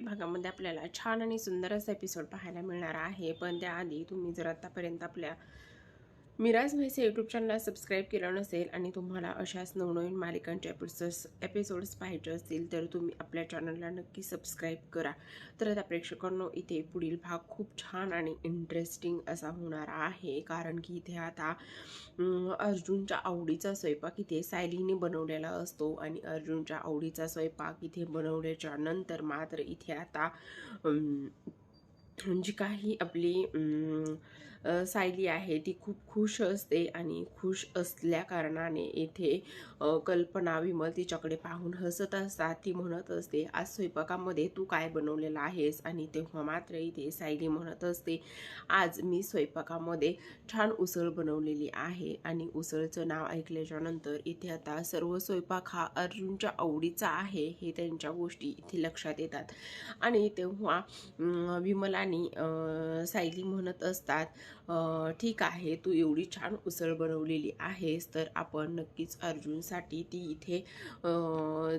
भागामध्ये आपल्याला छान आणि सुंदर असा एपिसोड पाहायला मिळणार आहे. पण त्याआधी तुम्ही जर आतापर्यंत आपल्या मिराज म्हैसे यूट्यूब चॅनलला सबस्क्राईब केलं नसेल आणि तुम्हाला अशाच नवनवीन मालिकांचे एपिसोड्स एपिसोड्स पाहायचे असतील तर तुम्ही आपल्या चॅनलला नक्की सबस्क्राईब करा. तर आता प्रेक्षकांनो इथे पुढील भाग खूप छान आणि इंटरेस्टिंग असा होणार आहे. कारण की इथे आता अर्जुनच्या आवडीचा स्वयंपाक इथे सायलीने बनवलेला असतो आणि अर्जुनच्या आवडीचा स्वयंपाक इथे बनवल्याच्या नंतर मात्र इथे आता जी काही आपली सायली आहे ती खूप खुश असते आणि खुश असल्या कारणाने येथे कल्पना विमल तिच्याकडे पाहून हसत असतात. ती म्हणत असते आज स्वयंपाकामध्ये तू काय बनवलेला आहेस? आणि तेव्हा मात्र इथे सायली म्हणत असते आज मी स्वयंपाकामध्ये छान उसळ बनवलेली आहे. आणि उसळचं नाव ऐकल्याच्या नंतर इथे आता सर्व स्वयंपाक हा अर्जुनच्या आवडीचा आहे हे त्यांच्या गोष्टी इथे लक्षात येतात. आणि तेव्हा विमलानी सायली म्हणत असतात ठीक आहे तू एवढी छान उसळ बनवलेली आहेस तर आपण नक्कीच अर्जुनसाठी ती इथे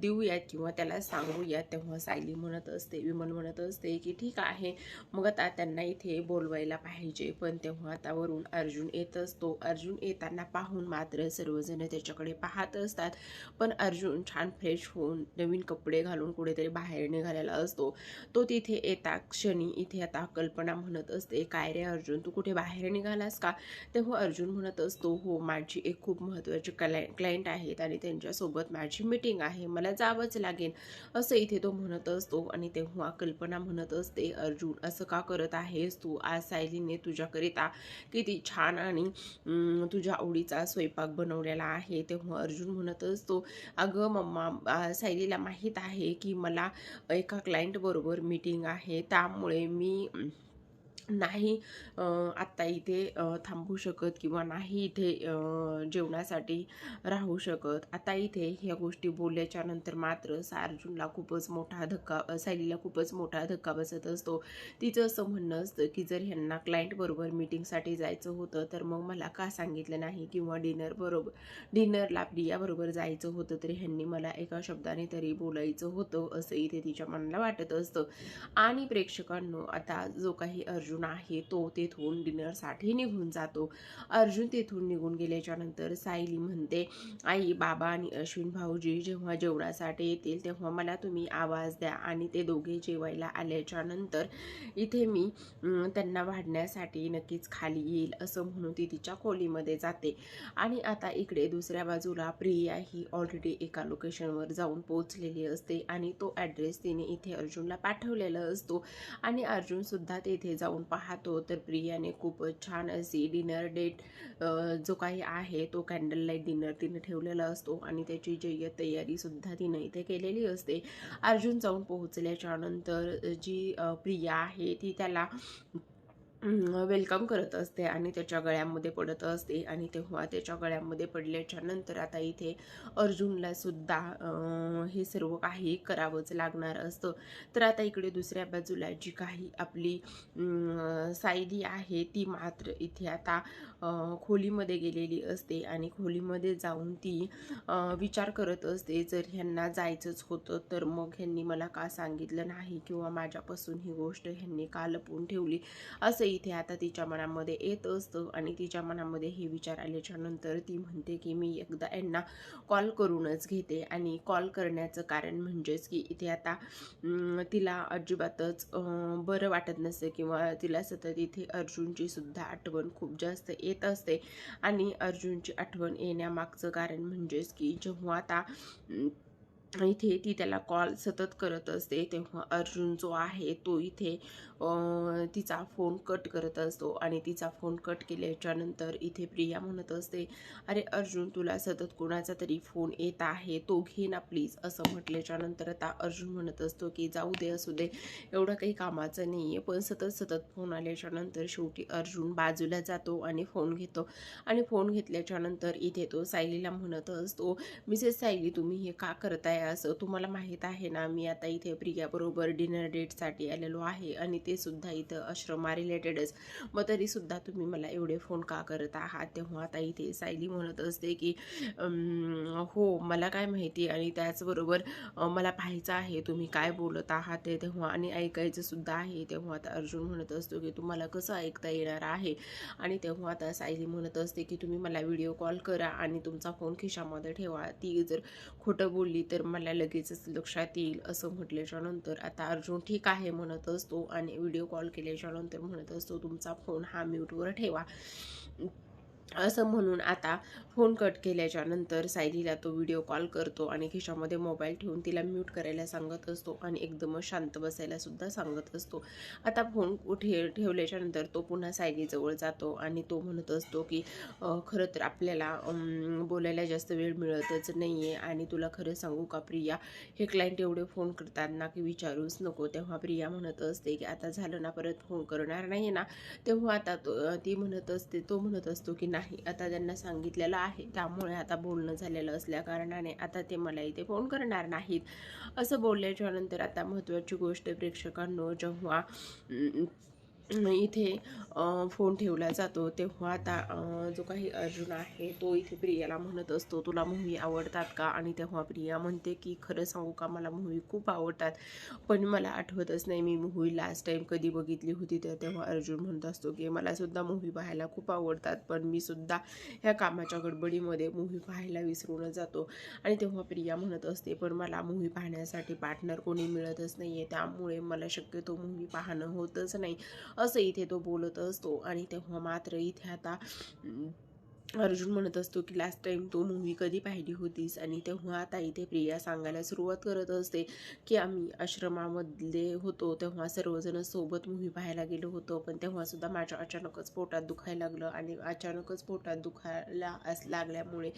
देऊयात किंवा त्याला सांगूयात. तेव्हा सायली म्हणत असते विमल म्हणत असते की ठीक आहे मग आता त्यांना इथे बोलवायला पाहिजे. पण तेव्हा आतावरून अर्जुन येत असतो. अर्जुन येताना पाहून मात्र सर्वजण त्याच्याकडे पाहत असतात. पण अर्जुन छान फ्रेश होऊन नवीन कपडे घालून कुठेतरी बाहेर निघालेला असतो. तो तिथे येता क्षणी इथे आता कल्पना म्हणत असते काय रे अर्जुन तू कुठे बाहेर निघालास का? तेव्हा अर्जुन म्हणत असतो हो माझी एक खूप महत्त्वाची क्लाय क्लायंट आहेत आणि त्यांच्यासोबत माझी मीटिंग आहे. मला जावंच लागेल. असं इथे तो म्हणत असतो आणि तेव्हा कल्पना म्हणत असते अर्जुन असं का करत आहेस तू? आज सायलीने तुझ्याकरिता किती छान आणि तुझ्या आवडीचा स्वयंपाक बनवलेला आहे. तेव्हा अर्जुन म्हणत असतो अगं मम्मा सायलीला माहीत आहे की मला एका क्लायंट बरोबर मीटिंग आहे. त्यामुळे मी नाही आत्ता इथे थांबू शकत किंवा नाही इथे जेवणासाठी राहू शकत. आता इथे ह्या गोष्टी बोलल्याच्या नंतर मात्र सार्जूनला खूपच मोठा धक्का सायलीला खूपच मोठा धक्का बसत असतो. तिचं असं म्हणणं असतं की जर ह्यांना क्लायंटबरोबर मिटिंगसाठी मीटिंगसाठी जायचं होतं तर मग मला का सांगितलं नाही? किंवा डिनर बरोबर डिनरला प्रियाबरोबर जायचं होतं तरी ह्यांनी मला एका शब्दाने तरी बोलायचं होतं असं इथे तिच्या मनाला वाटत असतं. आणि प्रेक्षकांनो आता जो काही अर्जुन अर्जुन आहे तो तेथून डिनरसाठी निघून जातो. अर्जुन तेथून निघून गेल्याच्यानंतर सायली म्हणते आई बाबा आणि अश्विन भाऊजी जेव्हा जेवणासाठी येतील तेव्हा मला तुम्ही आवाज द्या आणि ते दोघे जेवायला आल्याच्यानंतर इथे मी त्यांना वाढण्यासाठी नक्कीच खाली येईल असं म्हणून ती तिच्या खोलीमध्ये जाते. आणि आता इकडे दुसऱ्या बाजूला प्रिया ही ऑलरेडी एका लोकेशनवर जाऊन पोहोचलेली असते आणि तो ॲड्रेस तिने इथे अर्जुनला पाठवलेला असतो. आणि अर्जुनसुद्धा तेथे जाऊन पाहतो तर प्रियाने खूपच छान अशी डिनर डेट जो काही आहे तो कॅन्डल लाइट डिनर तिने ठेवलेला असतो आणि त्याची जय्यत तयारी सुद्धा तिने इथे केलेली असते. अर्जुन जाऊन पोहोचल्याच्या नंतर जी प्रिया आहे ती त्याला वेलकम करत असते आणि त्याच्या गळ्यामध्ये पडत असते आणि तेव्हा त्याच्या गळ्यामध्ये पडल्याच्या नंतर आता इथे अर्जुनला सुद्धा हे सर्व काही करावंच लागणार असतं. तर आता इकडे दुसऱ्या बाजूला जी काही आपली सायली आहे ती मात्र इथे आता खोलीमध्ये गेलेली असते आणि खोलीमध्ये जाऊन ती विचार करत असते जर ह्यांना जायचंच होतं तर मग ह्यांनी मला का सांगितलं नाही किंवा माझ्यापासून ही गोष्ट ह्यांनी का लपवून ठेवली? असं इथे आता तिच्या मनामध्ये येत असतं आणि तिच्या मनामध्ये हे विचार आल्याच्यानंतर ती म्हणते की मी एकदा यांना कॉल करूनच घेते. आणि कॉल करण्याचं कारण म्हणजेच की इथे आता तिला अजिबातच बरं वाटत नसते किंवा तिला सतत इथे अर्जुनची सुद्धा आठवण खूप जास्त येत असते. आणि अर्जुनची आठवण येण्यामागचं कारण म्हणजेच की जेव्हा आता इथे ती त्याला कॉल सतत करत असते तेव्हा अर्जुन जो आहे तो इथे तिचा फोन कट करत असतो आणि तिचा फोन कट केल्याच्यानंतर इथे प्रिया म्हणत असते अरे अर्जुन तुला सतत कोणाचा तरी फोन येत आहे तो घे ना प्लीज असं म्हटल्याच्यानंतर आता अर्जुन म्हणत असतो की जाऊ दे असू दे एवढं काही कामाचं नाही आहे पण सतत सतत फोन आल्याच्यानंतर शेवटी अर्जुन बाजूला जातो आणि फोन घेतो. आणि फोन घेतल्याच्यानंतर इथे तो सायलीला म्हणत असतो मिसेस सायली तुम्ही हे का करताय? असं तुम्हाला माहीत आहे ना मी आता इथे प्रियाबरोबर डिनर डेटसाठी आलेलो आहे आणि ते सुद्धा इथं आश्रमा रिलेटेडच मग तरीसुद्धा तुम्ही मला एवढे फोन का करत आहात? तेव्हा आता इथे सायली म्हणत असते की हो मला काय माहिती आणि त्याचबरोबर मला पाहायचं आहे तुम्ही काय बोलत आहात ते तेव्हा आणि ऐकायचं सुद्धा आहे. तेव्हा आता अर्जुन म्हणत असतो की तुम्हाला कसं ऐकता येणार आहे? आणि तेव्हा आता सायली म्हणत असते की तुम्ही मला व्हिडिओ कॉल करा आणि तुमचा फोन खिशामध्ये ठेवा. ती जर खोटं बोलली तर मला लगेचच लक्षात येईल असं म्हटल्याच्या नंतर आता अर्जुन ठीक आहे म्हणत असतो आणि व्हिडिओ कॉल केल्याच्यानंतर म्हणत असतो तुमचा फोन हा म्यूटवर ठेवा. असं म्हणून आता फोन कट केल्याच्यानंतर सायलीला तो व्हिडिओ कॉल करतो आणि खिशामध्ये मोबाईल ठेवून तिला म्यूट करायला सांगत असतो आणि एकदम शांत बसायला सुद्धा सांगत असतो. आता फोन ठे ठेवल्याच्यानंतर तो पुन्हा सायलीजवळ जातो आणि तो म्हणत असतो की खरं तर आपल्याला बोलायला जास्त वेळ मिळतच नाही आहे आणि तुला खरं सांगू का प्रिया? हे क्लायंट एवढे फोन करतात ना की विचारूच नको. तेव्हा प्रिया म्हणत असते की आता झालं ना परत फोन करणार नाही ना? तेव्हा आता तो ती म्हणत असते तो म्हणत असतो की नाही आता त्यांना सांगितलेलं आहे. त्यामुळे आता बोलणं झालेलं असल्या कारणाने आता ते मला इथे फोन करणार नाहीत. असं बोलल्याच्या नंतर आता महत्त्वाची गोष्ट प्रेक्षकांनो जेव्हा इथे फोन ठेवला जातो. तेव्हा आता जो काही अर्जुन आहे तो इथे प्रियाला म्हणत असतो तुला मूवी आवडतात का? आणि तेव्हा प्रिया म्हणते की खरं सांगू का मला मूवी खूप आवडतात. पण मला आठवतच नाही मी मूवी लास्ट टाईम कधी बघितली होती तर तेव्हा अर्जुन म्हणत असतो की मलासुद्धा मूव्ही मूवी पाहायला खूप आवडतात पण मी सुद्धा ह्या कामाच्या गडबडीमध्ये मूवी पाहायला विसरूनच जातो. आणि तेव्हा प्रिया म्हणत असते पण मला मूवी पाहण्यासाठी पार्टनर कोणी मिळतच नाही आहे त्यामुळे मला शक्यतो मूवी पाहणं होतच नाही. असं इथे तो बोलत असतो आणि तेव्हा मात्र इथे आता अर्जुन म्हणत असतो की लास्ट टाइम तो मूवी कधी पाहिली होतीस? आणि तेव्हा आता इथे प्रिया सांगायला सुरुवात करत असते की आम्ही आश्रमामधले होतो तेव्हा सर्वजण सोबत मूवी पाहायला गेलो होतो पण तेव्हासुद्धा माझ्या अचानकच पोटात दुखायला लागलं आणि अचानकच पोटात दुखायला अस लागल्यामुळे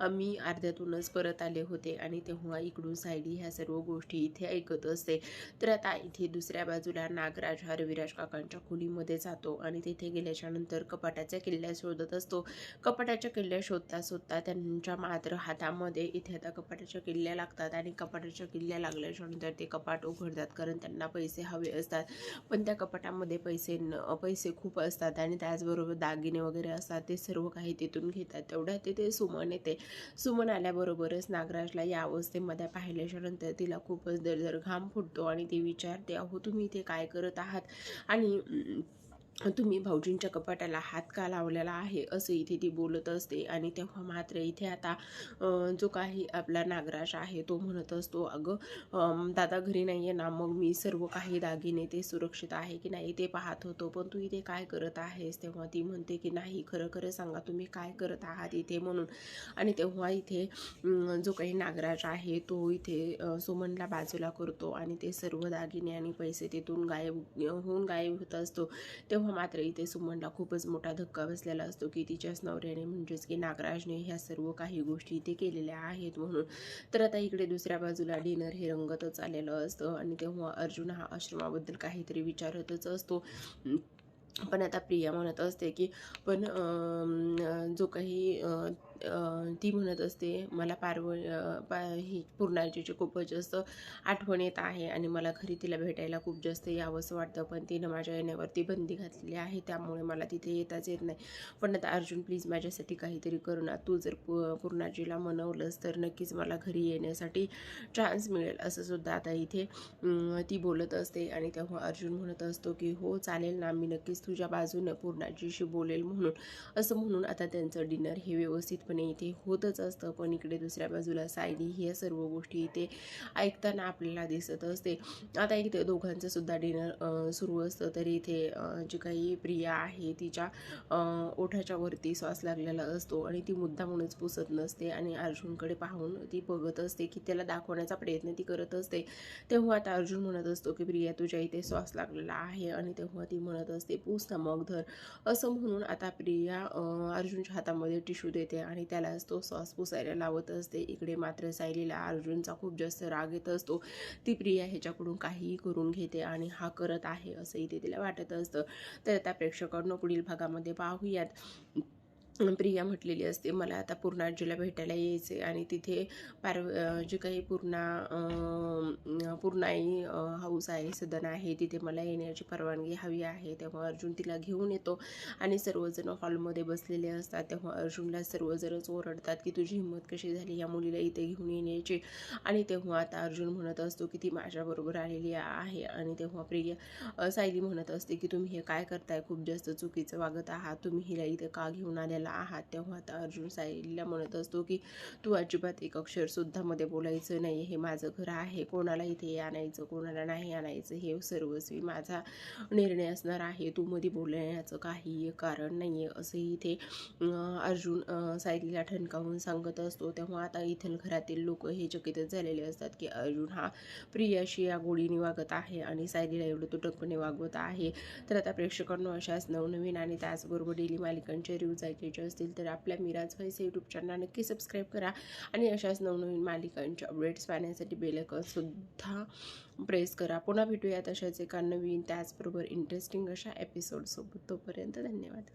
आम्ही अर्ध्यातूनच परत आले होते आणि तेव्हा इकडून सायडी ह्या सर्व गोष्टी इथे ऐकत असते. तर आता इथे दुसऱ्या बाजूला नागराज हा रविराज काकांच्या खोलीमध्ये जातो आणि तिथे गेल्याच्यानंतर कपाटाच्या किल्ल्या शोधत असतो. कपाटाच्या किल्ल्या शोधता शोधता त्यांच्या मात्र हातामध्ये इथे आता कपाटाच्या किल्ल्या लागतात आणि कपाटाच्या किल्ल्या लागल्याच्यानंतर ते कपाट उघडतात कारण त्यांना पैसे हवे असतात. पण त्या कपाटामध्ये पैसे न पैसे खूप असतात आणि त्याचबरोबर दागिने वगैरे असतात. ते सर्व काही तिथून घेतात. तेवढ्या तिथे सुमन येते. सुमन आल्याबरोबरच नागराजला या अवस्थेमध्ये पाहिल्याच्यानंतर तिला खूपच दरदर घाम फुटतो आणि ती विचारते अहो तुम्ही इथे काय करत आहात? आणि तुम्ही भाऊजींच्या कपाटाला हात का लावलेला आहे असं इथे ती बोलत असते. आणि तेव्हा मात्र इथे आता जो काही आपला नागराज आहे तो म्हणत असतो अगं दादा घरी नाही आहे ना मग मी सर्व काही दागिने ते सुरक्षित आहे की नाही ते पाहत होतो. पण तू इथे काय करत आहेस? तेव्हा ती म्हणते की नाही खरं खरं सांगा तुम्ही काय करत आहात इथे म्हणून. आणि तेव्हा इथे जो काही नागराज आहे तो इथे सुमनला बाजूला करतो. आणि ते सर्व दागिने आणि पैसे तिथून गायब होऊन गायब होत असतो. तेव्हा मात्र इथे सुमनला खूपच मोठा धक्का बसलेला असतो की तिच्याच नवऱ्याने म्हणजेच की नागराजने ह्या सर्व काही गोष्टी इथे केलेल्या आहेत म्हणून. तर आता इकडे दुसऱ्या बाजूला डिनर हे रंगतच आलेलं असतं आणि तेव्हा अर्जुन हा आश्रमाबद्दल काहीतरी विचारतच असतो. पण आता प्रिया म्हणत असते की पण जो काही ती म्हणत असते मला पार्व पा ही पूर्णाजीची खूपच जास्त आठवण येत आहे आणि मला घरी तिला भेटायला खूप जास्त यावंसं वाटतं पण तिनं माझ्या येण्यावरती बंदी घातलेली आहे त्यामुळे मला तिथे येताच येत नाही. पण आता अर्जुन प्लीज माझ्यासाठी काहीतरी करू ना. तू जर पू पूर्णाजीला मनवलंस तर नक्कीच मला घरी येण्यासाठी चान्स मिळेल. असं सुद्धा आता इथे ती बोलत असते आणि तेव्हा अर्जुन म्हणत असतो की हो चालेल ना. मी नक्कीच तुझ्या बाजूनं पूर्णाजीशी बोलेल म्हणून. असं म्हणून आता त्यांचं डिनर हे व्यवस्थित व्यवस्थितपणे इथे होतच असतं. पण इकडे दुसऱ्या बाजूला सायली ह्या सर्व गोष्टी इथे ऐकताना आपल्याला दिसत असते. आता इथे दोघांचं सुद्धा डिनर सुरू असतं. तरी इथे जी काही प्रिया आहे तिच्या ओठाच्या वरती श्वास लागलेला असतो आणि ती मुद्दा म्हणूनच पुसत नसते आणि अर्जुनकडे पाहून ती बघत असते की त्याला दाखवण्याचा प्रयत्न ती करत असते. तेव्हा आता अर्जुन म्हणत असतो की प्रिया तुझ्या इथे श्वास लागलेला आहे. आणि तेव्हा ती म्हणत असते पूस ना मग धर. असं म्हणून आता प्रिया अर्जुनच्या हातामध्ये टिश्यू देते आणि त्यालाच तो सॉस पुसायला लावत असते. इकडे मात्र सायलीला अर्जुनचा खूप जास्त राग येत असतो. ती प्रिया ह्याच्याकडून काहीही करून घेते आणि हा करत आहे असं इथे तिला वाटत असतं. तर आता प्रेक्षकांना पुढील भागामध्ये पाहूयात. प्रिया म्हटलेली असते मला आता पूर्ण आजीला भेटायला यायचे आणि तिथे पार्व जे काही पूर्णा पूर्णाई हाऊस आहे सदन आहे तिथे मला येण्याची परवानगी हवी आहे. तेव्हा अर्जुन तिला घेऊन येतो आणि सर्वजण हॉलमध्ये बसलेले असतात. तेव्हा अर्जुनला सर्वजणच ओरडतात की तुझी हिंमत कशी झाली या मुलीला इथे घेऊन येण्याची? आणि तेव्हा आता अर्जुन म्हणत असतो की ती माझ्याबरोबर आलेली आहे. आणि तेव्हा प्रिया सायली म्हणत असते की तुम्ही हे काय करताय? खूप जास्त चुकीचं वागत आहात. तुम्ही हिला इथे का घेऊन आलेला आहात तेव्हा आता अर्जुन सायलीला म्हणत असतो की तू अजिबात एक अक्षरसुद्धा मध्ये बोलायचं नाही. हे माझं घर आहे. कोणाला इथे आणायचं कोणाला नाही आणायचं हे सर्वस्वी माझा निर्णय असणार आहे. तू मध्ये बोलण्याचं काही कारण नाही आहे असं इथे अर्जुन सायलीला ठणकावून सांगत असतो. तेव्हा आता इथल घरातील लोक हे चकितच झालेले असतात की अर्जुन हा प्रियाशी या गोडीने वागत आहे आणि सायलीला एवढं तुटकपणे वागवत आहे. तर आता प्रेक्षकांना अशाच नवनवीन आणि त्याचबरोबर डेली मालिकांचे रिव्ह्यूज पाहिजे असतील तर आपल्या मिराज व्हाईस यूट्यूब चॅनल नक्की सबस्क्राईब करा. आणि अशाच नवनवीन मालिकांचे अपडेट्स पाहण्यासाठी बेलकनसुद्धा प्रेस करा. पुन्हा भेटूया तशाच एका नवीन त्याचबरोबर इंटरेस्टिंग अशा एपिसोडसोबत तोपर्यंत धन्यवाद.